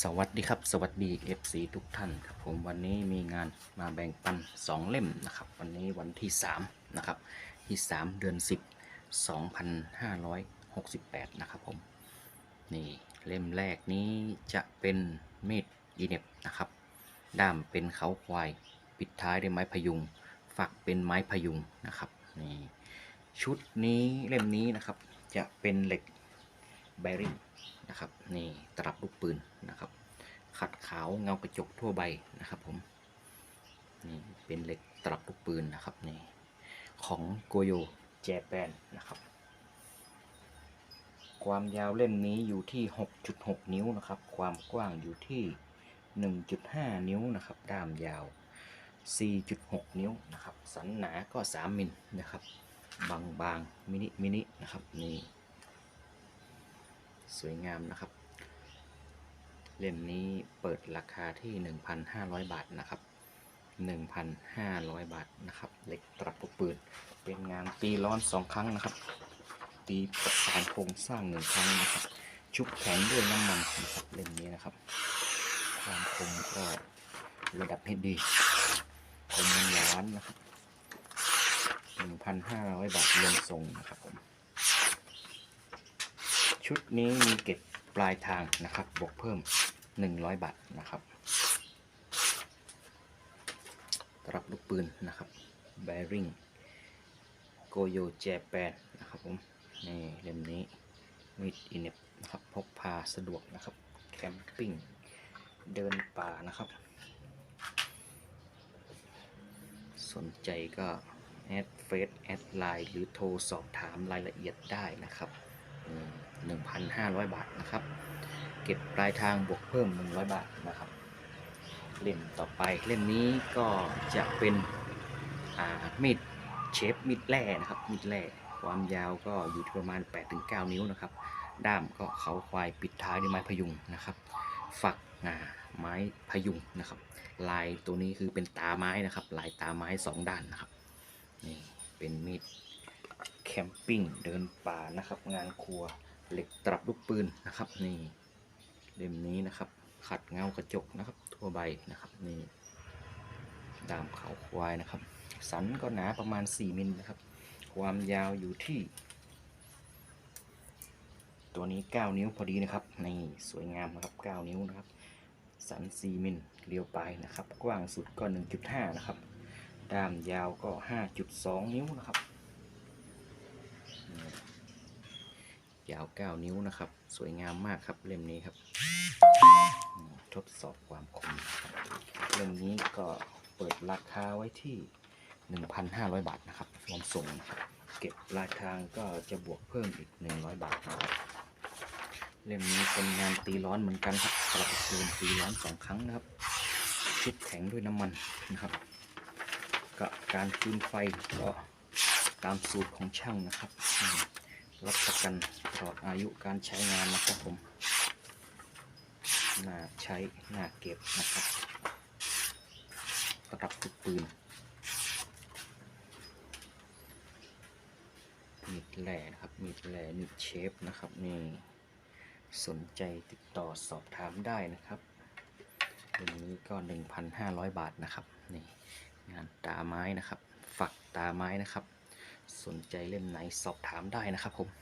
สวัสดีครับ สวัสดี FC ทุกท่านครับผมวันนี้มีงานมาแบ่งปัน 2 เล่มนะครับ วันนี้วันที่ 3 นะครับ ที่ 3 เดือน 10 2568 นะครับผม นี่เล่มแรกนี้จะเป็นเม็ดยีเน็บนะครับ ด้ามเป็นเขาควาย ปิดท้ายด้วยไม้พยุง ฝักเป็นไม้พยุงนะครับนี่ชุดนี้เล่มนี้นะครับจะเป็นเหล็ก แบริ่งนะครับนี่ตลับลูกปืนนะครับ ขัดขาวเงากระจกทั่วใบนะครับผมนี่เป็นเหล็กตลับลูกปืนนะครับนี่ของโกโยแจแปนนะครับ ความยาวเล่มนี้อยู่ที่ 6.6 นิ้วนะครับ ความกว้างอยู่ที่ 1.5 นิ้วนะครับ ด้ามยาว 4.6 นิ้วนะครับ สันหนาก็ 3 มิลนะครับ บางบางมินิมินินะครับนี่ สวยงามนะครับ เล่มนี้เปิดราคาที่ 1,500 บาทนะครับ 1,500 บาทนะครับเหล็กตรับลูกปืน เป็นงานตีร้อนสองครั้งนะครับ ตีประสานโครงสร้างหนึ่งครั้งนะครับชุบแข็งด้วยน้ำมันนะครับเล่มนี้นะครับ ความคมก็ระดับให้ดีคมมันล้านนะครับ 1,500 บาทรวมส่งนะครับผม ชุดนี้มีเก็บปลายทางนะครับ บวกเพิ่ม 100 บาทนะครับตรับลูกปืนนะครับ b a r i n g โกโยเจแปนนะครับผมนี่เล่มนี้มีดอินเนบนะครับพกพาสะดวกนะครับ แคมปิ้ง เดินป่านะครับ สนใจก็แอดเฟซแอดไลน์หรือโทรสอบถามรายละเอียดได้นะครับ หนึ่งพันห้าร้อยบาทนะครับ เก็บปลายทางบวกเพิ่มหนึ่งร้อยบาทนะครับ เล่มต่อไปเล่มนี้ก็จะเป็นมีดเชฟมีดแร่นะครับมีดแร่ความยาวก็อยู่ที่ประมาณ 8-9 นิ้วนะครับ ด้ามก็เขาควายปิดท้ายด้วยไม้พยุงนะครับ ฝักอ่าไม้พยุงนะครับ ลายตัวนี้คือเป็นตาไม้นะครับ ลายตาไม้สองด้านนะครับนี่เป็นมีด แคมปิ้งเดินป่านะครับ งานครัวเหล็กตรับลูกปืนนะครับ นี่เล่มนี้นะครับ ขัดเงากระจกนะครับ ทั่วใบนะครับนี่ดามเขาควายนะครับ สันก็หนาประมาณ 4 มิลนะครับ ความยาวอยู่ที่ ตัวนี้ 9 นิ้วพอดีนะครับนี่สวยงามนะครับ 9 นิ้วนะครับ สัน 4 มิลเรียวปลายนะครับ กว้างสุดก็ 1.5 นะครับด้ามยาวก็ 5.2 นิ้วนะครับ ยาว 9 นิ้วนะครับ สวยงามมากครับเล่มนี้ครับ ทดสอบความคมเล่มนี้ก็เปิดราคาไว้ที่ 1,500 บาทนะครับรวมส่งนะครับเก็บปลายทาก็จะบวกเพิ่มอีก 100 บาทนะครับเล่มนี้เป็นงานตีร้อนเหมือนกันครับกระปุกปืนตีร้อนสองครั้งนะครับชุบแข็งด้วยน้ำมันนะครับก็การคืนไฟก็ตามสูตรของช่างนะครับ รับประกันตลอดอายุการใช้งานนะครับผมน่าใช้น่าเก็บนะครับประดับทุกปืนมีดแหล่นะครับมีดแหล่มีดเชฟนะครับนี่สนใจติดต่อสอบถามได้นะครับวันนี้ก็ 1,500 บาทนะครับนี่งานตาไม้นะครับ ฝักตาไม้นะครับ สนใจเล่มไหนสอบถามได้นะครับผม